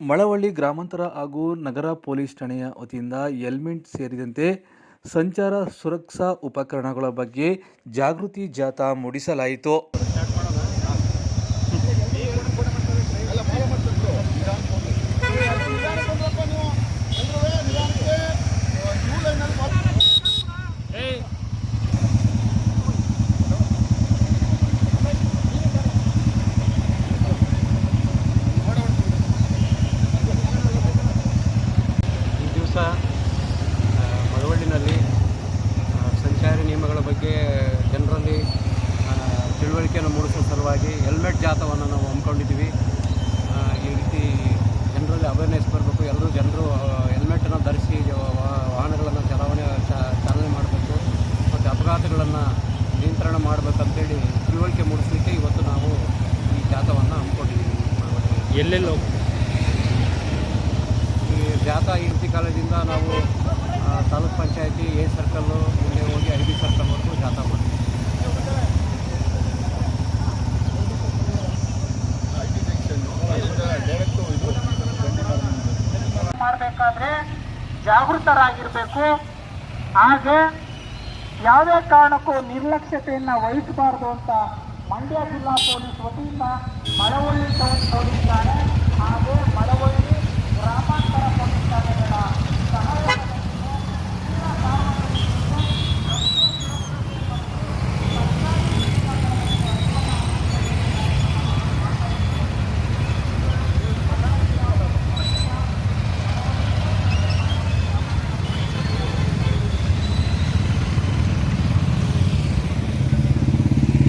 ಮಳವಳ್ಳಿ ಗ್ರಾಮಾಂತರ ಹಾಗೂ ನಗರ ಪೊಲೀಸ್ ಠಾಣೆಯ ವತಿಯಿಂದ ಹೆಲ್ಮೆಟ್ ಸೇರಿದಂತೆ ಸಂಚಾರ ಸುರಕ್ಷಾ ಉಪಕರಣಗಳ ಬಗ್ಗೆ ಜಾಗೃತಿ ಜಾಥಾ ಮೂಡಿಸಲಾಯಿತು ಈ ಮಳವಳ್ಳಿನಲ್ಲಿ ಸಂಚಾರಿ ನಿಯಮಗಳ ಬಗ್ಗೆ ಜನರಲ್ಲಿ ತಿಳುವಳಿಕೆಯನ್ನು ಮೂಡಿಸುವ ಸಲುವಾಗಿ ಹೆಲ್ಮೆಟ್ ಜಾಥವನ್ನು ನಾವು ಹಮ್ಮಿಕೊಂಡಿದ್ದೀವಿ. ಈ ರೀತಿ ಜನರಲ್ಲಿ ಅವೇರ್ನೆಸ್ ಬರಬೇಕು. ಎಲ್ಲರೂ ಜನರು ಹೆಲ್ಮೆಟನ್ನು ಧರಿಸಿ ವಾಹನಗಳನ್ನು ಚಲಾವಣೆ ಚಾಲನೆ ಮಾಡಬೇಕು. ಮತ್ತು ಅಪಘಾತಗಳನ್ನು ನಿಯಂತ್ರಣ ಮಾಡಬೇಕಂತೇಳಿ ತಿಳುವಳಿಕೆ ಮೂಡಿಸಲಿಕ್ಕೆ ಇವತ್ತು ನಾವು ಈ ಜಾಥವನ್ನು ಹಮ್ಮಿಕೊಂಡಿದ್ದೀವಿ. ಎಲ್ಲೆಲ್ಲೋ ಈ ಜಾಥಾ ಕಾಲೇಜಿಂದ ನಾವು ತಾಲೂಕ್ ಪಂಚಾಯತಿ ಎ ಸರ್ಕಲ್ಲು ಮುಂದೆ ಹೋಗಿ ಐ ಬಿ ಸರ್ಕಲ್ವರೆಗೂ ಜಾಥಾ ಮಾಡ್ತೀವಿ. ಮಾಡಬೇಕಾದ್ರೆ ಜಾಗೃತರಾಗಿರಬೇಕು. ಹಾಗೆ ಯಾವುದೇ ಕಾರಣಕ್ಕೂ ನಿರ್ಲಕ್ಷ್ಯತೆಯನ್ನು ವಹಿಸಬಾರ್ದು ಅಂತ ಮಂಡ್ಯ ಜಿಲ್ಲಾ ಪೊಲೀಸ್ ವತಿಯಿಂದ ಮಳವಳ್ಳಿ ಟೌನ್